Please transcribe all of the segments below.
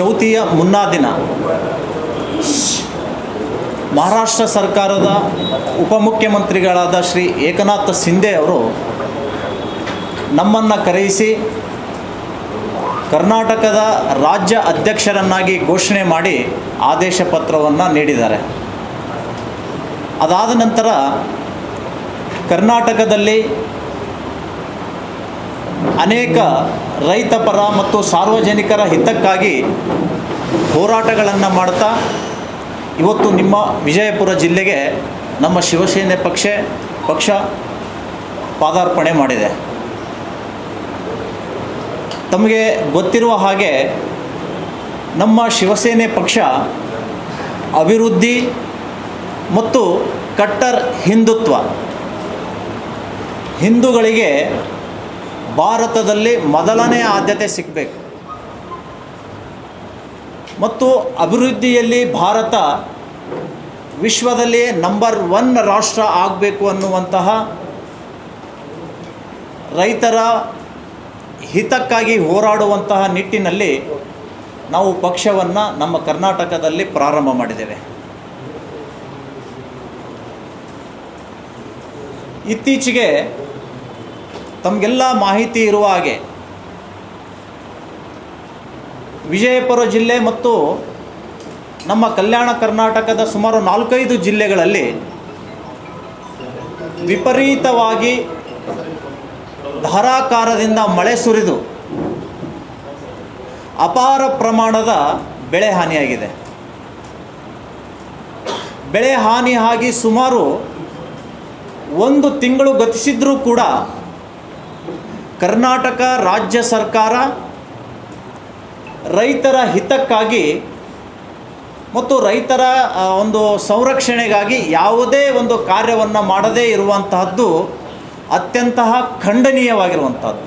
ಚೌತಿಯ ಮುನ್ನಾ ದಿನ. ಮಹಾರಾಷ್ಟ್ರ ಸರ್ಕಾರದ ಉಪಮುಖ್ಯಮಂತ್ರಿಗಳಾದ ಶ್ರೀ ಏಕನಾಥ ಸಿಂಧೆ ಅವರು ನಮ್ಮನ್ನು ಕರೆಯಿಸಿ ಕರ್ನಾಟಕದ ರಾಜ್ಯ ಅಧ್ಯಕ್ಷರನ್ನಾಗಿ ಘೋಷಣೆ ಮಾಡಿ ಆದೇಶ ಪತ್ರವನ್ನು ನೀಡಿದ್ದಾರೆ. ಅದಾದ ನಂತರ ಕರ್ನಾಟಕದಲ್ಲಿ ಅನೇಕ ರೈತಪರ ಮತ್ತು ಸಾರ್ವಜನಿಕರ ಹಿತಕ್ಕಾಗಿ ಹೋರಾಟಗಳನ್ನು ಮಾಡ್ತಾ ಇವತ್ತು ನಿಮ್ಮ ವಿಜಯಪುರ ಜಿಲ್ಲೆಗೆ ನಮ್ಮ ಶಿವಸೇನೆ ಪಕ್ಷ ಪಕ್ಷ ಪಾದಾರ್ಪಣೆ ಮಾಡಿದೆ. ತಮಗೆ ಗೊತ್ತಿರುವ ಹಾಗೆ ನಮ್ಮ ಶಿವಸೇನೆ ಪಕ್ಷ ಅಭಿವೃದ್ಧಿ ಮತ್ತು ಕಟ್ಟರ್ ಹಿಂದುತ್ವ, ಹಿಂದೂಗಳಿಗೆ ಭಾರತದಲ್ಲಿ ಮೊದಲನೇ ಆದ್ಯತೆ ಸಿಗಬೇಕು ಮತ್ತು ಅಭಿವೃದ್ಧಿಯಲ್ಲಿ ಭಾರತ ವಿಶ್ವದಲ್ಲಿಯೇ ನಂಬರ್ ಒನ್ ರಾಷ್ಟ್ರ ಆಗಬೇಕು ಅನ್ನುವಂತಹ ರೈತರ ಹಿತಕ್ಕಾಗಿ ಹೋರಾಡುವಂತಹ ನಿಟ್ಟಿನಲ್ಲಿ ನಾವು ಪಕ್ಷವನ್ನು ನಮ್ಮ ಕರ್ನಾಟಕದಲ್ಲಿ ಪ್ರಾರಂಭ ಮಾಡಿದ್ದೇವೆ. ಇತ್ತೀಚೆಗೆ ತಮಗೆಲ್ಲ ಮಾಹಿತಿ ಇರುವ ಹಾಗೆ. ವಿಜಯಪುರ ಜಿಲ್ಲೆ ಮತ್ತು ನಮ್ಮ ಕಲ್ಯಾಣ ಕರ್ನಾಟಕದ ಸುಮಾರು ನಾಲ್ಕೈದು ಜಿಲ್ಲೆಗಳಲ್ಲಿ ವಿಪರೀತವಾಗಿ ಧಾರಾಕಾರದಿಂದ ಮಳೆ ಸುರಿದು ಅಪಾರ ಪ್ರಮಾಣದ ಬೆಳೆ ಹಾನಿಯಾಗಿದೆ. ಬೆಳೆ ಹಾನಿ ಆಗಿ ಸುಮಾರು ಒಂದು ತಿಂಗಳು ಗತಿಸಿದ್ರೂ ಕೂಡ ಕರ್ನಾಟಕ ರಾಜ್ಯ ಸರ್ಕಾರ ರೈತರ ಹಿತಕ್ಕಾಗಿ ಮತ್ತು ರೈತರ ಒಂದು ಸಂರಕ್ಷಣೆಗಾಗಿ ಯಾವುದೇ ಒಂದು ಕಾರ್ಯವನ್ನು ಮಾಡದೇ ಇರುವಂತಹದ್ದು ಅತ್ಯಂತ ಖಂಡನೀಯವಾಗಿರುವಂಥದ್ದು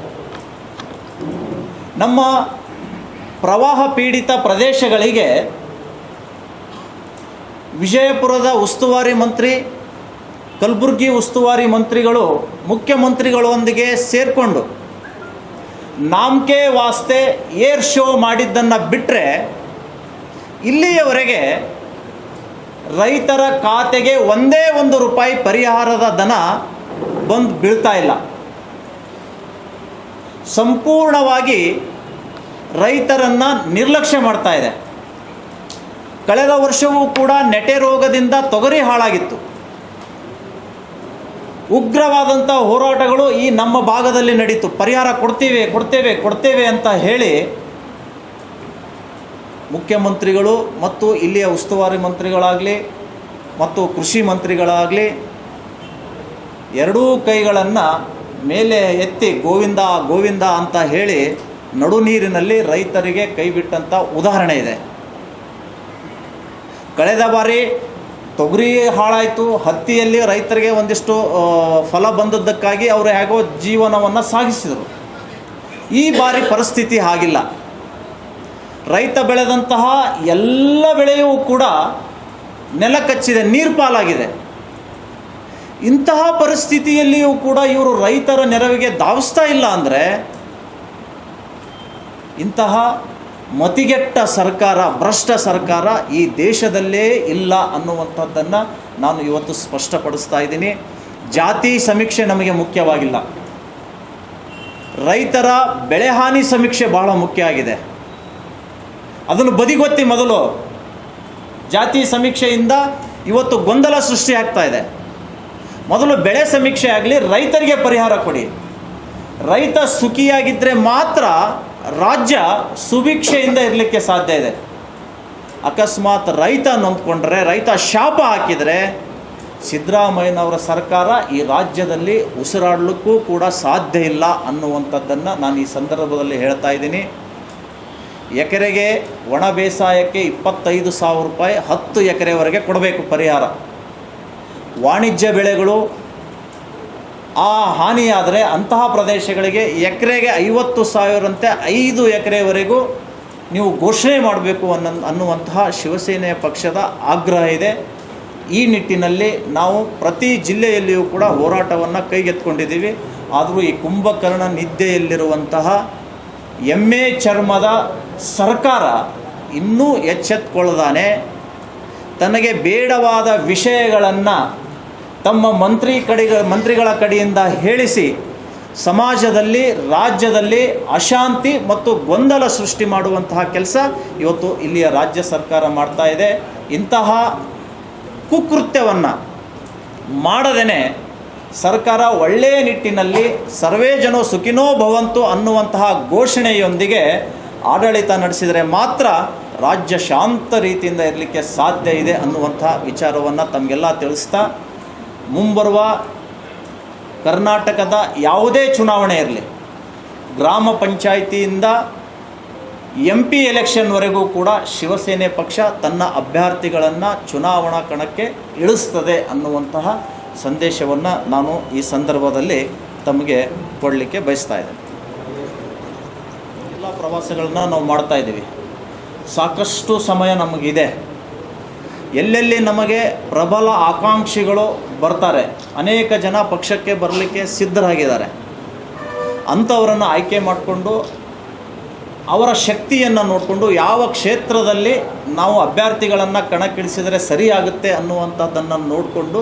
ನಮ್ಮ ಪ್ರವಾಹ ಪೀಡಿತ ಪ್ರದೇಶಗಳಿಗೆ ವಿಜಯಪುರದ ಉಸ್ತುವಾರಿ ಮಂತ್ರಿ, ಕಲಬುರಗಿ ಉಸ್ತುವಾರಿ ಮಂತ್ರಿಗಳು, ಮುಖ್ಯಮಂತ್ರಿಗಳೊಂದಿಗೆ ಸೇರಿಕೊಂಡು ನಾಮ್ಕೆ ವಾಸ್ತೆ ಏರ್ ಶೋ ಮಾಡಿದ್ದನ್ನು ಬಿಟ್ಟರೆ ಇಲ್ಲಿಯವರೆಗೆ ರೈತರ ಖಾತೆಗೆ ಒಂದೇ ಒಂದು ರೂಪಾಯಿ ಪರಿಹಾರದ ದನ ಬಂದು ಬೀಳ್ತಾ ಇಲ್ಲ. ಸಂಪೂರ್ಣವಾಗಿ ರೈತರನ್ನು ನಿರ್ಲಕ್ಷ್ಯ ಮಾಡ್ತಾ ಇದೆ. ಕಳೆದ ವರ್ಷವೂ ಕೂಡ ನೆಟೆ ರೋಗದಿಂದ ತೊಗರಿ ಹಾಳಾಗಿತ್ತು. ಉಗ್ರವಾದಂಥ ಹೋರಾಟಗಳು ಈ ನಮ್ಮ ಭಾಗದಲ್ಲಿ ನಡೀತು. ಪರಿಹಾರ ಕೊಡ್ತೀವಿ, ಕೊಡ್ತೇವೆ ಕೊಡ್ತೇವೆ ಅಂತ ಹೇಳಿ ಮುಖ್ಯಮಂತ್ರಿಗಳು ಮತ್ತು ಇಲ್ಲಿಯ ಉಸ್ತುವಾರಿ ಮಂತ್ರಿಗಳಾಗಲಿ ಮತ್ತು ಕೃಷಿ ಮಂತ್ರಿಗಳಾಗಲಿ ಎರಡೂ ಕೈಗಳನ್ನು ಮೇಲೆ ಎತ್ತಿ ಗೋವಿಂದ ಗೋವಿಂದ ಅಂತ ಹೇಳಿ ನಡು ನೀರಿನಲ್ಲಿ ರೈತರಿಗೆ ಕೈ ಬಿಟ್ಟಂಥ ಉದಾಹರಣೆ ಇದೆ. ಕಳೆದ ಬಾರಿ ತೊಗರಿ ಹಾಳಾಯಿತು, ಹತ್ತಿಯಲ್ಲಿ ರೈತರಿಗೆ ಒಂದಿಷ್ಟು ಫಲ ಬಂದದ್ದಕ್ಕಾಗಿ ಅವರು ಹೇಗೋ ಜೀವನವನ್ನು ಸಾಗಿಸಿದರು. ಈ ಬಾರಿ ಪರಿಸ್ಥಿತಿ ಹಾಗಿಲ್ಲ. ರೈತ ಬೆಳೆದಂತಹ ಎಲ್ಲ ಬೆಳೆಯೂ ಕೂಡ ನೆಲ ಕಚ್ಚಿದೆ, ನೀರು ಪಾಲಾಗಿದೆ. ಇಂತಹ ಪರಿಸ್ಥಿತಿಯಲ್ಲಿಯೂ ಕೂಡ ಇವರು ರೈತರ ನೆರವಿಗೆ ಧಾವಿಸ್ತಾ ಇಲ್ಲ ಅಂದರೆ ಇಂತಹ ಮತಿಗೆಟ್ಟ ಸರ್ಕಾರ, ಭ್ರಷ್ಟ ಸರ್ಕಾರ ಈ ದೇಶದಲ್ಲೇ ಇಲ್ಲ ಅನ್ನುವಂಥದ್ದನ್ನು ನಾನು ಇವತ್ತು ಸ್ಪಷ್ಟಪಡಿಸ್ತಾ ಇದ್ದೀನಿ. ಜಾತಿ ಸಮೀಕ್ಷೆ ನಮಗೆ ಮುಖ್ಯವಾಗಿಲ್ಲ. ರೈತರ ಬೆಳೆಹಾನಿ ಸಮೀಕ್ಷೆ ಬಹಳ ಮುಖ್ಯ ಆಗಿದೆ. ಅದನ್ನು ಬದಿಗೊತ್ತಿ ಮೊದಲು. ಜಾತಿ ಸಮೀಕ್ಷೆಯಿಂದ ಇವತ್ತು ಗೊಂದಲ ಸೃಷ್ಟಿ ಆಗ್ತಾ ಇದೆ. ಮೊದಲು ಬೆಳೆ ಸಮೀಕ್ಷೆ ಆಗಲಿ ರೈತರಿಗೆ ಪರಿಹಾರ ಕೊಡಿ. ರೈತ ಸುಖಿಯಾಗಿದ್ದರೆ ಮಾತ್ರ ರಾಜ್ಯ ಸುಭಿಕ್ಷೆಯಿಂದ ಇರಲಿಕ್ಕೆ ಸಾಧ್ಯ ಇದೆ. ಅಕಸ್ಮಾತ್ ರೈತ ನೊಂದ್ಕೊಂಡ್ರೆ ರೈತ ಶಾಪ ಹಾಕಿದರೆ ಸಿದ್ದರಾಮಯ್ಯನವರ ಸರ್ಕಾರ ಈ ರಾಜ್ಯದಲ್ಲಿ ಉಸಿರಾಡಲಿಕ್ಕೂ ಕೂಡ ಸಾಧ್ಯ ಇಲ್ಲ ಅನ್ನುವಂಥದ್ದನ್ನು ನಾನು ಈ ಸಂದರ್ಭದಲ್ಲಿ ಹೇಳ್ತಾ ಇದ್ದೀನಿ. ಎಕರೆಗೆ ಒಣ ಬೇಸಾಯಕ್ಕೆ ಇಪ್ಪತ್ತೈದು ಸಾವಿರ ರೂಪಾಯಿ ಹತ್ತು ಎಕರೆವರೆಗೆ ಕೊಡಬೇಕು ಪರಿಹಾರ. ವಾಣಿಜ್ಯ ಬೆಳೆಗಳು ಆ ಹಾನಿಯಾದರೆ ಅಂತಹ ಪ್ರದೇಶಗಳಿಗೆ ಎಕರೆಗೆ ಐವತ್ತು ಸಾವಿರಂತೆ ಐದು ಎಕರೆವರೆಗೂ ನೀವು ಘೋಷಣೆ ಮಾಡಬೇಕು ಅನ್ನ, ಅನ್ನುವಂತಹ ಶಿವಸೇನೆಯ ಪಕ್ಷದ ಆಗ್ರಹ ಇದೆ. ಈ ನಿಟ್ಟಿನಲ್ಲಿ ನಾವು ಪ್ರತಿ ಜಿಲ್ಲೆಯಲ್ಲಿಯೂ ಕೂಡ ಹೋರಾಟವನ್ನು ಕೈಗೆತ್ಕೊಂಡಿದ್ದೀವಿ ಆದರೂ ಈ ಕುಂಭಕರ್ಣ ನಿದ್ದೆಯಲ್ಲಿರುವಂತಹ ಎಮ್ಮೆ ಚರ್ಮದ ಸರ್ಕಾರ ಇನ್ನೂ ಎಚ್ಚೆತ್ಕೊಳ್ಳದಾನೆ ತನಗೆ ಬೇಡವಾದ ವಿಷಯಗಳನ್ನು ತಮ್ಮ ಮಂತ್ರಿ ಕಡೆಗ, ಮಂತ್ರಿಗಳ ಕಡೆಯಿಂದ ಹೇಳಿಸಿ ಸಮಾಜದಲ್ಲಿ, ರಾಜ್ಯದಲ್ಲಿ ಅಶಾಂತಿ ಮತ್ತು ಗೊಂದಲ ಸೃಷ್ಟಿ ಮಾಡುವಂತಹ ಕೆಲಸ ಇವತ್ತು ಇಲ್ಲಿಯ ರಾಜ್ಯ ಸರ್ಕಾರ ಮಾಡ್ತಾ ಇದೆ. ಇಂತಹ ಕುಕೃತ್ಯವನ್ನು ಮಾಡದೇನೆ ಸರ್ಕಾರ ಒಳ್ಳೆಯ ನಿಟ್ಟಿನಲ್ಲಿ ಸರ್ವೇ ಜನೋ ಸುಖಿನೋ ಭವಂತು ಅನ್ನುವಂತಹ ಘೋಷಣೆಯೊಂದಿಗೆ ಆಡಳಿತ ನಡೆಸಿದರೆ ಮಾತ್ರ ರಾಜ್ಯ ಶಾಂತ ರೀತಿಯಿಂದ ಇರಲಿಕ್ಕೆ ಸಾಧ್ಯ ಇದೆ ಅನ್ನುವಂತಹ ವಿಚಾರವನ್ನು ತಮಗೆಲ್ಲ ತಿಳಿಸ್ತಾ ಮುಂಬರುವ ಕರ್ನಾಟಕದ ಯಾವುದೇ ಚುನಾವಣೆ ಇರಲಿ, ಗ್ರಾಮ ಪಂಚಾಯಿತಿಯಿಂದ ಎಂ ಪಿ ಎಲೆಕ್ಷನ್ವರೆಗೂ ಕೂಡ ಶಿವಸೇನೆ ಪಕ್ಷ ತನ್ನ ಅಭ್ಯರ್ಥಿಗಳನ್ನು ಚುನಾವಣಾ ಕಣಕ್ಕೆ ಇಳಿಸ್ತದೆ ಅನ್ನುವಂತಹ ಸಂದೇಶವನ್ನು ನಾನು ಈ ಸಂದರ್ಭದಲ್ಲಿ ತಮಗೆ ಕೊಡಲಿಕ್ಕೆ ಬಯಸ್ತಾ ಇದ್ದೇನೆ. ಎಲ್ಲ ಪ್ರವಾಸಗಳನ್ನ ನಾವು ಮಾಡ್ತಾಯಿದ್ದೀವಿ ಸಾಕಷ್ಟು ಸಮಯ ನಮಗಿದೆ. ಎಲ್ಲೆಲ್ಲಿ ನಮಗೆ ಪ್ರಬಲ ಆಕಾಂಕ್ಷಿಗಳು ಬರ್ತಾರೆ, ಅನೇಕ ಜನ ಪಕ್ಷಕ್ಕೆ ಬರಲಿಕ್ಕೆ ಸಿದ್ಧರಾಗಿದ್ದಾರೆ. ಅಂಥವರನ್ನು ಆಯ್ಕೆ ಮಾಡಿಕೊಂಡು, ಅವರ ಶಕ್ತಿಯನ್ನು ನೋಡಿಕೊಂಡು ಯಾವ ಕ್ಷೇತ್ರದಲ್ಲಿ ನಾವು ಅಭ್ಯರ್ಥಿಗಳನ್ನು ಕಣಕ್ಕಿಳಿಸಿದರೆ ಸರಿಯಾಗುತ್ತೆ ಅನ್ನುವಂಥದ್ದನ್ನು ನೋಡಿಕೊಂಡು,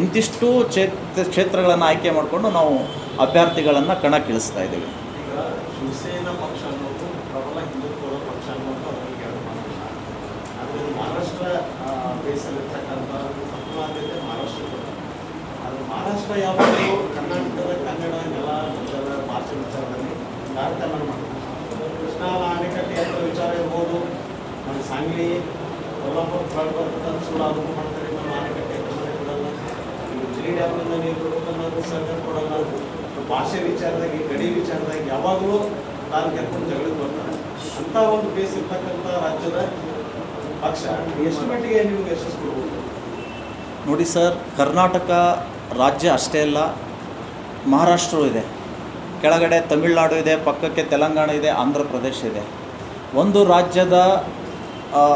ಇಂತಿಷ್ಟು ಕ್ಷೇತ್ರ, ಕ್ಷೇತ್ರಗಳನ್ನು ಆಯ್ಕೆ ಮಾಡಿಕೊಂಡು ನಾವು ಅಭ್ಯರ್ಥಿಗಳನ್ನು ಕಣಕ್ಕಿಳಿಸ್ತಾ ಇದ್ದೀವಿ ಈಗ ಶಿವಸೇನಾ ಪಕ್ಷ ಅನ್ನೋದು ಪ್ರಬಲ ಹಿಂದುತ್ವದ ಪಕ್ಷ ಅನ್ನೋದು ಅವರಿಗೆ ಎರಡು ಮಾತಿಲ್ಲ ಆದರೆ ಇದು ಮಹಾರಾಷ್ಟ್ರ ಬೇಸಲ್ಲಿರ್ತಕ್ಕಂಥ ತತ್ವಾದ್ಯತೆ ಮಹಾರಾಷ್ಟ್ರ ಅದು ಮಹಾರಾಷ್ಟ್ರ ಯಾವಾಗಲೂ ಕರ್ನಾಟಕದ ಕನ್ನಡ, ನೆಲ ವಿಚಾರ ಭಾಷೆ ವಿಚಾರದಲ್ಲಿ ತಾರತಮ್ಯ ಮಾಡ್ತಾರೆ ಕೃಷ್ಣಾ ಅಣೆಕಟ್ಟೆ ಅಂತ ವಿಚಾರ ಇರ್ಬೋದು. ನಮ್ಮ ಸಾಂಗ್ಲಿ ಕೊಲ್ಲಾಪುರ ಫ್ಲಡ್ ಬರ್ತದೆ ಮಾಡ್ತಾರೆ, ನಮ್ಮ ಅಣೆಕಟ್ಟೆ ಮನೆ ಕೊಡಲ್ಲ ಜಿರಿ ಡ್ಯಾಮ್ನಿಂದ ನೀರು ಬಿಡ್ಬೇಕನ್ನೋದು ಸರ್ಕಾರ ಕೊಡಲ್ಲ. ಭಾಷೆ ವಿಚಾರದಾಗ ಗಡಿ ವಿಚಾರದಾಗ ಯಾವಾಗಲೂ ತಾನು ಕೆರ್ಕೊಂಡು ಜಗಳಕ್ಕೆ ಬರ್ತಾರೆ. ಅಂಥ ಒಂದು ಬೇಸ್ ಇರ್ತಕ್ಕಂಥ ರಾಜ್ಯದ ನೋಡಿ ಸರ್, ಕರ್ನಾಟಕ ರಾಜ್ಯ ಅಷ್ಟೇ ಅಲ್ಲ ಮಹಾರಾಷ್ಟ್ರವೂ ಇದೆ. ಕೆಳಗಡೆ ತಮಿಳುನಾಡು ಇದೆ, ಪಕ್ಕಕ್ಕೆ ತೆಲಂಗಾಣ ಇದೆ ಆಂಧ್ರ ಪ್ರದೇಶ ಇದೆ. ಒಂದು ರಾಜ್ಯದ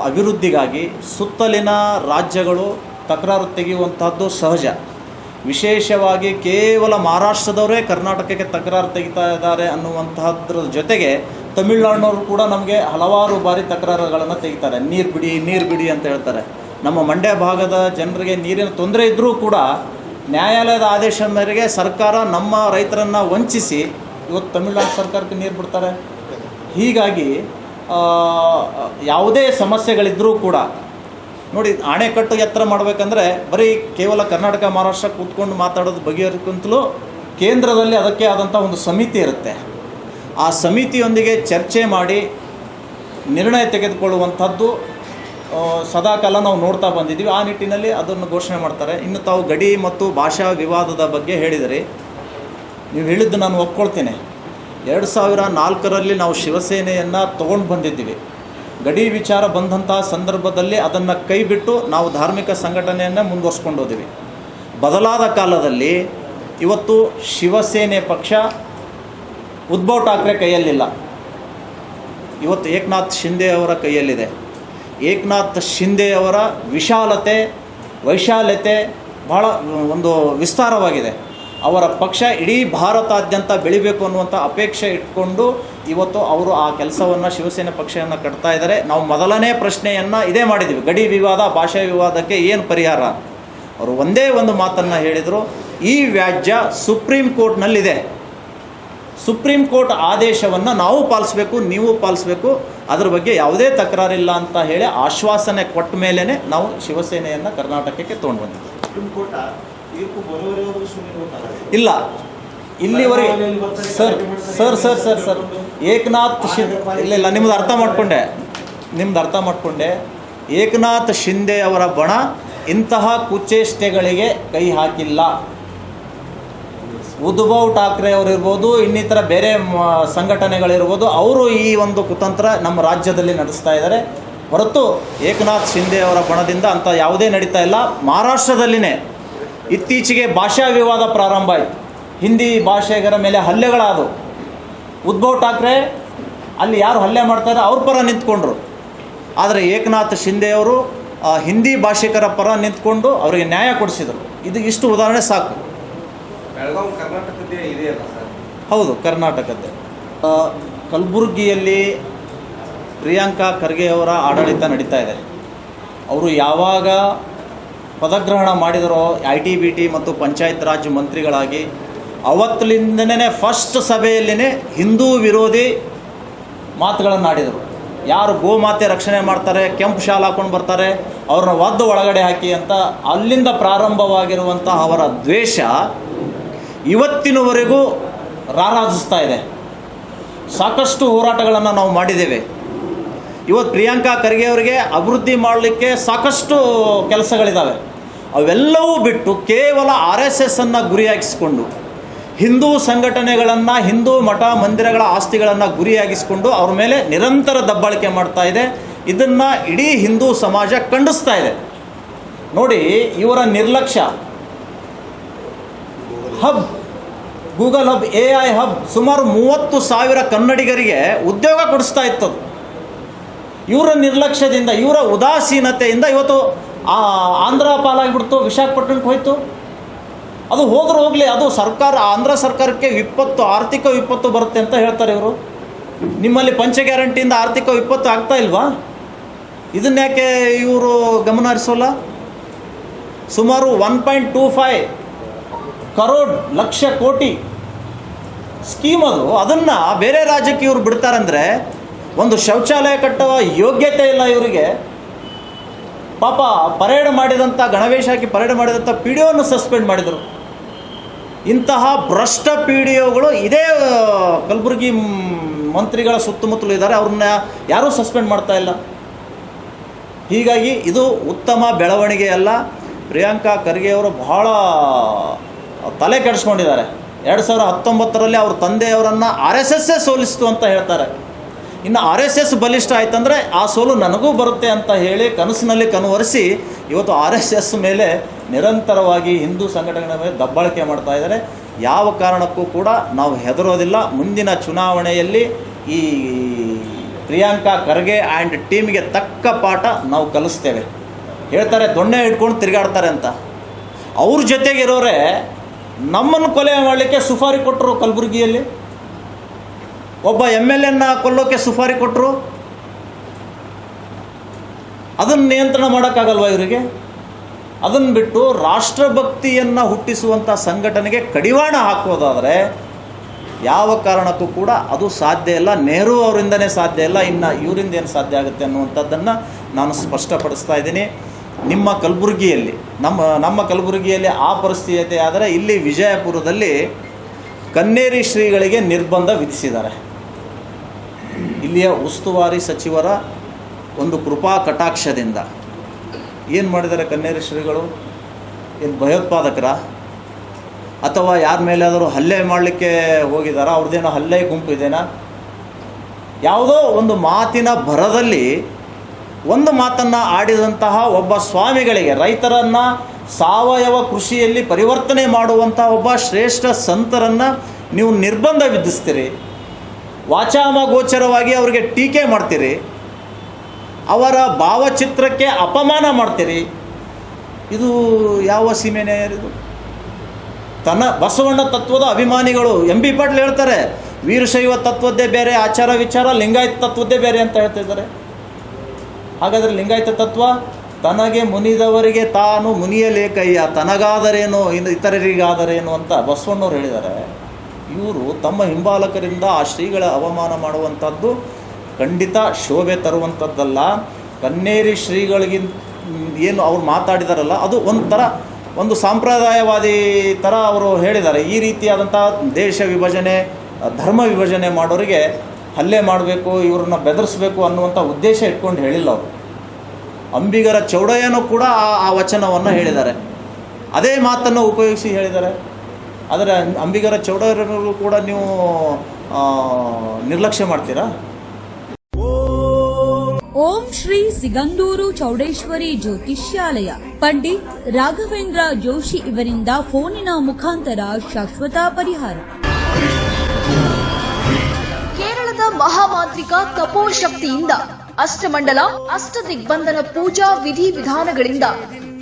ಅಭಿವೃದ್ಧಿಗಾಗಿ ಸುತ್ತಲಿನ ರಾಜ್ಯಗಳು ತಕರಾರು ತೆಗೆಯುವಂತಹದ್ದು ಸಹಜ. ವಿಶೇಷವಾಗಿ ಕೇವಲ ಮಹಾರಾಷ್ಟ್ರದವರೇ ಕರ್ನಾಟಕಕ್ಕೆ ತಕರಾರು ತೆಗಿತಾ ಇದ್ದಾರೆ ಅನ್ನುವಂತಹದ್ರ ಜೊತೆಗೆ ತಮಿಳುನಾಡಿನವರು ಕೂಡ ನಮಗೆ ಹಲವಾರು ಬಾರಿ ತಕರಾರುಗಳನ್ನು ತೆಗಿತಾರೆ. ನೀರು ಬಿಡಿ ನೀರು ಬಿಡಿ ಅಂತ ಹೇಳ್ತಾರೆ. ನಮ್ಮ ಮಂಡ್ಯ ಭಾಗದ ಜನರಿಗೆ ನೀರಿನ ತೊಂದರೆ ಇದ್ದರೂ ಕೂಡ ನ್ಯಾಯಾಲಯದ ಆದೇಶ ಮೇರೆಗೆ ಸರ್ಕಾರ ನಮ್ಮ ರೈತರನ್ನು ವಂಚಿಸಿ ಇವತ್ತು ತಮಿಳುನಾಡು ಸರ್ಕಾರಕ್ಕೆ ನೀರು ಬಿಡ್ತಾರೆ. ಹೀಗಾಗಿ ಯಾವುದೇ ಸಮಸ್ಯೆಗಳಿದ್ದರೂ ಕೂಡ ನೋಡಿ ಅಣೆಕಟ್ಟು ಎತ್ತರ ಮಾಡಬೇಕಂದ್ರೆ ಬರೀ ಕೇವಲ ಕರ್ನಾಟಕ, ಮಹಾರಾಷ್ಟ್ರ ಕೂತ್ಕೊಂಡು ಮಾತಾಡೋದು ಬಗೆಹರಿಕಂತಲೂ ಕೇಂದ್ರದಲ್ಲಿ ಅದಕ್ಕೆ ಆದಂಥ ಒಂದು ಸಮಿತಿ ಇರುತ್ತೆ. ಆ ಸಮಿತಿಯೊಂದಿಗೆ ಚರ್ಚೆ ಮಾಡಿ ನಿರ್ಣಯ ತೆಗೆದುಕೊಳ್ಳುವಂಥದ್ದು ಸದಾಕಾಲ ನಾವು ನೋಡ್ತಾ ಬಂದಿದ್ದೀವಿ. ಆ ನಿಟ್ಟಿನಲ್ಲಿ ಅದನ್ನು ಘೋಷಣೆ ಮಾಡ್ತಾರೆ. ಇನ್ನು ತಾವು ಗಡಿ ಮತ್ತು ಭಾಷಾ ವಿವಾದದ ಬಗ್ಗೆ ಹೇಳಿದರೆ, ನೀವು ಹೇಳಿದ್ದು ನಾನು ಒಪ್ಕೊಳ್ತೇನೆ. ಎರಡು ಸಾವಿರ ನಾಲ್ಕರಲ್ಲಿ ನಾವು ಶಿವಸೇನೆಯನ್ನು ತೊಗೊಂಡು ಬಂದಿದ್ದೀವಿ. ಗಡಿ ವಿಚಾರ ಬಂದಂತಹ ಸಂದರ್ಭದಲ್ಲಿ ಅದನ್ನು ಕೈಬಿಟ್ಟು ನಾವು ಧಾರ್ಮಿಕ ಸಂಘಟನೆಯನ್ನು ಮುಂದುವರ್ಸ್ಕೊಂಡು ಹೋದಿವಿ. ಬದಲಾದ ಕಾಲದಲ್ಲಿ ಇವತ್ತು ಶಿವಸೇನೆ ಪಕ್ಷ ಉದ್ಧವ್ ಠಾಕ್ರೆ ಕೈಯಲ್ಲಿಲ್ಲ. ಇವತ್ತು ಏಕನಾಥ್ ಶಿಂದೆ ಅವರ ಕೈಯಲ್ಲಿದೆ. ಏಕನಾಥ್ ಶಿಂದೆ ಅವರ ವಿಶಾಲತೆ, ವೈಶಾಲ್ಯತೆ ಬಹಳ ಒಂದು ವಿಸ್ತಾರವಾಗಿದೆ. ಅವರ ಪಕ್ಷ ಇಡೀ ಭಾರತಾದ್ಯಂತ ಬೆಳಿಬೇಕು ಅನ್ನುವಂಥ ಅಪೇಕ್ಷೆ ಇಟ್ಕೊಂಡು ಇವತ್ತು ಅವರು ಆ ಕೆಲಸವನ್ನು ಶಿವಸೇನೆ ಪಕ್ಷವನ್ನು ಕಟ್ತಾ ಇದ್ದಾರೆ. ನಾವು ಮೊದಲನೇ ಪ್ರಶ್ನೆಯನ್ನು ಇದೇ ಮಾಡಿದ್ದೀವಿ ಗಡಿ ವಿವಾದ, ಭಾಷಾ ವಿವಾದಕ್ಕೆ ಏನು ಪರಿಹಾರ? ಅವರು ಒಂದೇ ಒಂದು ಮಾತನ್ನು ಹೇಳಿದರು. ಈ ವ್ಯಾಜ್ಯ ಸುಪ್ರೀಂ ಕೋರ್ಟ್ನಲ್ಲಿದೆ. ಸುಪ್ರೀಂ ಕೋರ್ಟ್ ಆದೇಶವನ್ನು ನಾವು ಪಾಲಿಸಬೇಕು ನೀವು ಪಾಲಿಸಬೇಕು ಅದರ ಬಗ್ಗೆ ಯಾವುದೇ ತಕರಾರಿಲ್ಲ ಅಂತ ಹೇಳಿ ಆಶ್ವಾಸನೆ ಕೊಟ್ಟ ಮೇಲೇ ನಾವು ಶಿವಸೇನೆಯನ್ನು ಕರ್ನಾಟಕಕ್ಕೆ ತೊಗೊಂಡು ಬಂದಿದ್ದೀವಿ ಹೋಗ್ತಾರೆ ಇಲ್ಲ. ಇಲ್ಲಿವರೆಗೆ sir sir sir sir sir. Eknath Shinde ಇಲ್ಲ ಇಲ್ಲ ನಿಮ್ದು ಅರ್ಥ ಮಾಡಿಕೊಂಡೆ. ನಿಮ್ದು ಅರ್ಥ ಮಾಡಿಕೊಂಡೆ. ಏಕನಾಥ್ ಶಿಂದೆ ಅವರ ಬಣ ಇಂತಹ ಕುಚೇಷ್ಟೆಗಳಿಗೆ ಕೈ ಹಾಕಿಲ್ಲ. ಉದ್ಧವ್ ಠಾಕ್ರೆ ಅವರು ಇರ್ಬೋದು ಇನ್ನಿತರ ಬೇರೆ ಸಂಘಟನೆಗಳಿರ್ಬೋದು, ಅವರು ಈ ಒಂದು ಕುತಂತ್ರ ನಮ್ಮ ರಾಜ್ಯದಲ್ಲಿ ನಡೆಸ್ತಾ ಇದ್ದಾರೆ. ಹೊರತು ಏಕನಾಥ್ ಶಿಂದೆ ಅವರ ಬಣದಿಂದ ಅಂತ ಯಾವುದೇ ನಡೀತಾ ಇಲ್ಲ. ಮಹಾರಾಷ್ಟ್ರದಲ್ಲಿನೇ ಇತ್ತೀಚೆಗೆ ಭಾಷಾ ವಿವಾದ ಪ್ರಾರಂಭ ಆಯಿತು. ಹಿಂದಿ ಭಾಷೆಗರ ಮೇಲೆ ಹಲ್ಲೆಗಳಾದವು. ಉದ್ಭವ್ ಠಾಕ್ರೆ ಅಲ್ಲಿ ಯಾರು ಹಲ್ಲೆ ಮಾಡ್ತಾರೆ ಅವ್ರ ಪರ ನಿಂತ್ಕೊಂಡ್ರು. ಆದರೆ ಏಕನಾಥ್ ಶಿಂದೆ ಅವರು ಹಿಂದಿ ಭಾಷಿಕರ ಪರ ನಿಂತ್ಕೊಂಡು ಅವರಿಗೆ ನ್ಯಾಯ ಕೊಡಿಸಿದರು. ಇದು ಇಷ್ಟು ಉದಾಹರಣೆ ಸಾಕು. ಇದೆಯಲ್ಲ ಹೌದು, ಕರ್ನಾಟಕದ್ದೇ. ಕಲಬುರಗಿಯಲ್ಲಿ ಪ್ರಿಯಾಂಕಾ ಖರ್ಗೆ ಅವರ ಆಡಳಿತ ನಡೀತಾ ಇದೆ. ಅವರು ಯಾವಾಗ ಪದಗ್ರಹಣ ಮಾಡಿದರೋ, ಐ ಟಿ ಬಿ ಟಿ ಮತ್ತು ಪಂಚಾಯತ್ ರಾಜ್ ಮಂತ್ರಿಗಳಾಗಿ ಅವತ್ತಲಿಂದನೇ ಫಸ್ಟ್ ಸಭೆಯಲ್ಲಿನೇ ಹಿಂದೂ ವಿರೋಧಿ ಮಾತುಗಳನ್ನು ಆಡಿದರು. ಯಾರು ಗೋಮಾತೆ ರಕ್ಷಣೆ ಮಾಡ್ತಾರೆ, ಕೆಂಪು ಶಾಲ್ ಹಾಕೊಂಡು ಬರ್ತಾರೆ, ಅವ್ರನ್ನ ಒದ್ದು ಒಳಗಡೆ ಹಾಕಿ ಅಂತ ಅಲ್ಲಿಂದ ಪ್ರಾರಂಭವಾಗಿರುವಂಥ ಅವರ ದ್ವೇಷ ಇವತ್ತಿನವರೆಗೂ ರಾರಾಜಿಸ್ತಾ ಇದೆ. ಸಾಕಷ್ಟು ಹೋರಾಟಗಳನ್ನು ನಾವು ಮಾಡಿದ್ದೇವೆ. ಇವತ್ತು ಪ್ರಿಯಾಂಕಾ ಖರ್ಗೆ ಅವರಿಗೆ ಅಭಿವೃದ್ಧಿ ಮಾಡಲಿಕ್ಕೆ ಸಾಕಷ್ಟು ಕೆಲಸಗಳಿದ್ದಾವೆ ಅವೆಲ್ಲವೂ ಬಿಟ್ಟು ಕೇವಲ ಆರ್ ಎಸ್ ಎಸ್ಸನ್ನು ಗುರಿಯಾಗಿಸಿಕೊಂಡು ಹಿಂದೂ ಸಂಘಟನೆಗಳನ್ನು, ಹಿಂದೂ ಮಠ ಮಂದಿರಗಳ ಆಸ್ತಿಗಳನ್ನು ಗುರಿಯಾಗಿಸಿಕೊಂಡು ಅವ್ರ ಮೇಲೆ ನಿರಂತರ ದಬ್ಬಾಳಿಕೆ ಮಾಡ್ತಾ ಇದೆ. ಇದನ್ನು ಇಡೀ ಹಿಂದೂ ಸಮಾಜ ಖಂಡಿಸ್ತಾ ಇದೆ. ನೋಡಿ, ಇವರ ನಿರ್ಲಕ್ಷ್ಯ. Hub, Google hub, A I hub ಸುಮಾರು ಮೂವತ್ತು ಸಾವಿರ ಕನ್ನಡಿಗರಿಗೆ ಉದ್ಯೋಗ ಕೊಡಿಸ್ತಾ ಇತ್ತದು. ಇವರ ನಿರ್ಲಕ್ಷ್ಯದಿಂದ, ಇವರ ಉದಾಸೀನತೆಯಿಂದ ಇವತ್ತು ಆಂಧ್ರ ಪಾಲಾಗಿಬಿಡ್ತು, ವಿಶಾಖಪಟ್ಟಣಕ್ಕೆ ಹೋಯ್ತು. ಅದು ಹೋದ್ರೆ ಹೋಗಲಿ, ಅದು ಸರ್ಕಾರ, ಆಂಧ್ರ ಸರ್ಕಾರಕ್ಕೆ ವಿಪತ್ತು, ಆರ್ಥಿಕ ವಿಪತ್ತು ಬರುತ್ತೆ ಅಂತ ಹೇಳ್ತಾರೆ ಇವರು. ನಿಮ್ಮಲ್ಲಿ ಪಂಚ ಗ್ಯಾರಂಟಿಯಿಂದ ಆರ್ಥಿಕ ವಿಪತ್ತು ಆಗ್ತಾ ಇಲ್ವಾ? ಇದನ್ನ ಯಾಕೆ ಇವರು ಗಮನ ಹರಿಸೋಲ್ಲ? ಸುಮಾರು one point two five crore lakh ಕೋಟಿ ಸ್ಕೀಮ್ ಅದು. ಅದನ್ನು ಬೇರೆ ರಾಜ್ಯಕ್ಕೆ ಇವರು ಬಿಡ್ತಾರಂದರೆ ಒಂದು ಶೌಚಾಲಯ ಕಟ್ಟುವ ಯೋಗ್ಯತೆ ಇಲ್ಲ ಇವರಿಗೆ. ಪಾಪ ಪರೇಡ್ ಮಾಡಿದಂಥ ಗಣವೇಶ ಹಾಕಿ ಪರೇಡ್ ಮಾಡಿದಂಥ ಪಿ ಡಿ ಸಸ್ಪೆಂಡ್ ಮಾಡಿದರು. ಇಂತಹ ಭ್ರಷ್ಟ ಪಿ ಡಿ ಒಗಳು ಇದೇ ಕಲಬುರಗಿ ಮಂತ್ರಿಗಳ ಸುತ್ತಮುತ್ತಲೂ ಇದ್ದಾರೆ. ಅವ್ರನ್ನ ಯಾರೂ ಸಸ್ಪೆಂಡ್ ಮಾಡ್ತಾ ಇಲ್ಲ. ಹೀಗಾಗಿ ಇದು ಉತ್ತಮ ಬೆಳವಣಿಗೆ ಅಲ್ಲ. ಪ್ರಿಯಾಂಕಾ ಖರ್ಗೆ ಅವರು ಬಹಳ ತಲೆ ಕೆಡಿಸ್ಕೊಂಡಿದ್ದಾರೆ. ಎರಡು ಸಾವಿರ ಹತ್ತೊಂಬತ್ತರಲ್ಲಿ ಅವ್ರ ತಂದೆಯವರನ್ನು ಆರ್ ಎಸ್ ಎಸ್ಸೇ ಸೋಲಿಸ್ತು ಅಂತ ಹೇಳ್ತಾರೆ. ಇನ್ನು ಆರ್ ಎಸ್ ಎಸ್ ಬಲಿಷ್ಠ ಆಯ್ತಂದರೆ ಆ ಸೋಲು ನನಗೂ ಬರುತ್ತೆ ಅಂತ ಹೇಳಿ ಕನಸಿನಲ್ಲಿ ಕನವರಿಸಿ ಇವತ್ತು ಆರ್ ಎಸ್ ಎಸ್ ಮೇಲೆ ನಿರಂತರವಾಗಿ ಹಿಂದೂ ಸಂಘಟನೆಗಳ ಮೇಲೆ ದಬ್ಬಾಳಿಕೆ ಮಾಡ್ತಾ ಇದ್ದಾರೆ. ಯಾವ ಕಾರಣಕ್ಕೂ ಕೂಡ ನಾವು ಹೆದರೋದಿಲ್ಲ. ಮುಂದಿನ ಚುನಾವಣೆಯಲ್ಲಿ ಈ ಪ್ರಿಯಾಂಕಾ ಖರ್ಗೆ ಆ್ಯಂಡ್ ಟೀಮ್ಗೆ ತಕ್ಕ ಪಾಠ ನಾವು ಕಲಿಸ್ತೇವೆ. ಹೇಳ್ತಾರೆ ದೊಣ್ಣೆ ಇಟ್ಕೊಂಡು ತಿರುಗಾಡ್ತಾರೆ ಅಂತ. ಅವ್ರ ಜೊತೆಗಿರೋರೆ ನಮ್ಮನ್ನು ಕೊಲೆ ಮಾಡಲಿಕ್ಕೆ ಸುಫಾರಿ ಕೊಟ್ಟರು ಕಲಬುರಗಿಯಲ್ಲಿ? ಒಬ್ಬ ಎಂ ಎಲ್ ಎನ್ನ ಕೊಲ್ಲೋಕ್ಕೆ ಸುಫಾರಿ ಕೊಟ್ಟರು ಅದನ್ನು ನಿಯಂತ್ರಣ ಮಾಡೋಕ್ಕಾಗಲ್ವ ಇವರಿಗೆ? ಅದನ್ನು ಬಿಟ್ಟು ರಾಷ್ಟ್ರಭಕ್ತಿಯನ್ನು ಹುಟ್ಟಿಸುವಂಥ ಸಂಘಟನೆಗೆ ಕಡಿವಾಣ ಹಾಕೋದಾದರೆ ಯಾವ ಕಾರಣಕ್ಕೂ ಕೂಡ ಅದು ಸಾಧ್ಯ ಇಲ್ಲ. ನೆಹರು ಅವರಿಂದನೇ ಸಾಧ್ಯ ಇಲ್ಲ. ಇನ್ನು ಇವರಿಂದ ಏನು ಸಾಧ್ಯ ಆಗುತ್ತೆ ಅನ್ನುವಂಥದ್ದನ್ನು ನಾನು ಸ್ಪಷ್ಟಪಡಿಸ್ತಾ ಇದ್ದೀನಿ. ನಿಮ್ಮ ಕಲಬುರಗಿಯಲ್ಲಿ, ನಮ್ಮ ನಮ್ಮ ಕಲಬುರಗಿಯಲ್ಲಿ ಆ ಪರಿಸ್ಥಿತಿ ಆದರೆ ಇಲ್ಲಿ ವಿಜಯಪುರದಲ್ಲಿ ಕನ್ನೇರಿ ಶ್ರೀಗಳಿಗೆ ನಿರ್ಬಂಧ ವಿಧಿಸಿದ್ದಾರೆ. ಇಲ್ಲಿಯ ಉಸ್ತುವಾರಿ ಸಚಿವರ ಒಂದು ಕೃಪಾ ಕಟಾಕ್ಷದಿಂದ. ಏನು ಮಾಡಿದ್ದಾರೆ ಕನ್ನೇರಿ ಶ್ರೀಗಳು? ಏನು ಭಯೋತ್ಪಾದಕರ? ಅಥವಾ ಯಾರ ಮೇಲಾದರೂ ಹಲ್ಲೆ ಮಾಡಲಿಕ್ಕೆ ಹೋಗಿದ್ದಾರಾ? ಅವ್ರದ್ದೇನೋ ಹಲ್ಲೆ ಗುಂಪು ಇದೆಯಾ ಯಾವುದೋ ಒಂದು ಮಾತಿನ ಭರದಲ್ಲಿ ಒಂದು ಮಾತನ್ನು ಆಡಿದಂತಹ ಒಬ್ಬ ಸ್ವಾಮಿಗಳಿಗೆ, ರೈತರನ್ನು ಸಾವಯವ ಕೃಷಿಯಲ್ಲಿ ಪರಿವರ್ತನೆ ಮಾಡುವಂತಹ ಒಬ್ಬ ಶ್ರೇಷ್ಠ ಸಂತರನ್ನು ನೀವು ನಿರ್ಬಂಧ ವಿಧಿಸ್ತೀರಿ. ವಾಚಾಮ ಗೋಚರವಾಗಿ ಅವರಿಗೆ ಟೀಕೆ ಮಾಡ್ತೀರಿ. ಅವರ ಭಾವಚಿತ್ರಕ್ಕೆ ಅಪಮಾನ ಮಾಡ್ತೀರಿ. ಇದು ಯಾವ ಸೀಮೆನೇ ಇದು? ತನ್ನ ಬಸವಣ್ಣ ತತ್ವದ ಅಭಿಮಾನಿಗಳು ಎಂ ಬಿ ಪಾಟೀಲ್ ಹೇಳ್ತಾರೆ, ವೀರಶೈವ ತತ್ವದ್ದೇ ಬೇರೆ, ಆಚಾರ ವಿಚಾರ, ಲಿಂಗಾಯತ ತತ್ವದ್ದೇ ಬೇರೆ ಅಂತ ಹೇಳ್ತಿದ್ದಾರೆ ಹಾಗಾದರೆ ಲಿಂಗಾಯತ ತತ್ವ, ತನಗೆ ಮುನಿದವರಿಗೆ ತಾನು ಮುನಿಯಲೇಕಯ್ಯ ತನಗಾದರೇನು, ಇನ್ನು ಇತರರಿಗಾದರೇನು ಅಂತ ಬಸವಣ್ಣವ್ರು ಹೇಳಿದ್ದಾರೆ. ಇವರು ತಮ್ಮ ಹಿಂಬಾಲಕರಿಂದ ಆ ಶ್ರೀಗಳ ಅವಮಾನ ಮಾಡುವಂಥದ್ದು ಖಂಡಿತ ಶೋಭೆ ತರುವಂಥದ್ದಲ್ಲ. ಕನ್ನೇರಿ ಶ್ರೀಗಳಿಗಿಂತ ಏನು ಅವ್ರು ಮಾತಾಡಿದಾರಲ್ಲ, ಅದು ಒಂಥರ ಒಂದು ಸಾಂಪ್ರದಾಯವಾದಿ ಥರ ಅವರು ಹೇಳಿದ್ದಾರೆ. ಈ ರೀತಿಯಾದಂಥ ದೇಶ ವಿಭಜನೆ, ಧರ್ಮ ವಿಭಜನೆ ಮಾಡೋರಿಗೆ ಹಲ್ಲೆ ಮಾಡಬೇಕು, ಇವ್ರನ್ನ ಬೆದರಿಸ್ಬೇಕು ಅನ್ನುವಂಥ ಉದ್ದೇಶ ಇಟ್ಕೊಂಡು ಹೇಳಿಲ್ಲ ಅವರು. ಅಂಬಿಗರ ಚೌಡಯ್ಯನೂ ಕೂಡ ಆ ವಚನವನ್ನು ಹೇಳಿದ್ದಾರೆ. ಅದೇ ಮಾತನ್ನು ಉಪಯೋಗಿಸಿ ಹೇಳಿದ್ದಾರೆ. ಆದರೆ ಅಂಬಿಗರ ಚೌಡಯ್ಯನೂ ಕೂಡ ನೀವು ನಿರ್ಲಕ್ಷ್ಯ ಮಾಡ್ತೀರಾ? ಓಂ ಶ್ರೀ ಸಿಗಂದೂರು ಚೌಡೇಶ್ವರಿ ಜ್ಯೋತಿಷ್ಯಾಲಯ. ಪಂಡಿತ್ ರಾಘವೇಂದ್ರ ಜೋಶಿ ಇವರಿಂದ ಫೋನಿನ ಮುಖಾಂತರ ಶಾಶ್ವತ ಪರಿಹಾರ. ಮಹಾಮಾಂತ್ರಿಕ ತಪೋಶಕ್ತಿಯಿಂದ ಅಷ್ಟಮಂಡಲ ಅಷ್ಟ ದಿಗ್ಬಂಧನ ಪೂಜಾ ವಿಧಿ ವಿಧಾನಗಳಿಂದ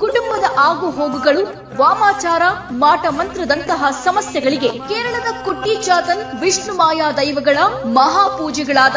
ಕುಟುಂಬದ ಆಗು ಹೋಗುಗಳು ವಾಮಾಚಾರ ಮಾಟ ಮಂತ್ರದಂತಹ ಸಮಸ್ಯೆಗಳಿಗೆ ಕೇರಳದ ಕುಟ್ಟಿ ಚಾತನ್ ವಿಷ್ಣು ಮಾಯಾ ದೈವಗಳ ಮಹಾಪೂಜೆಗಳಾದ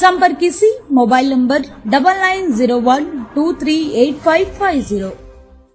ಸಂಪರ್ಕಿಸಿ mobile number double nine zero one two three eight five five zero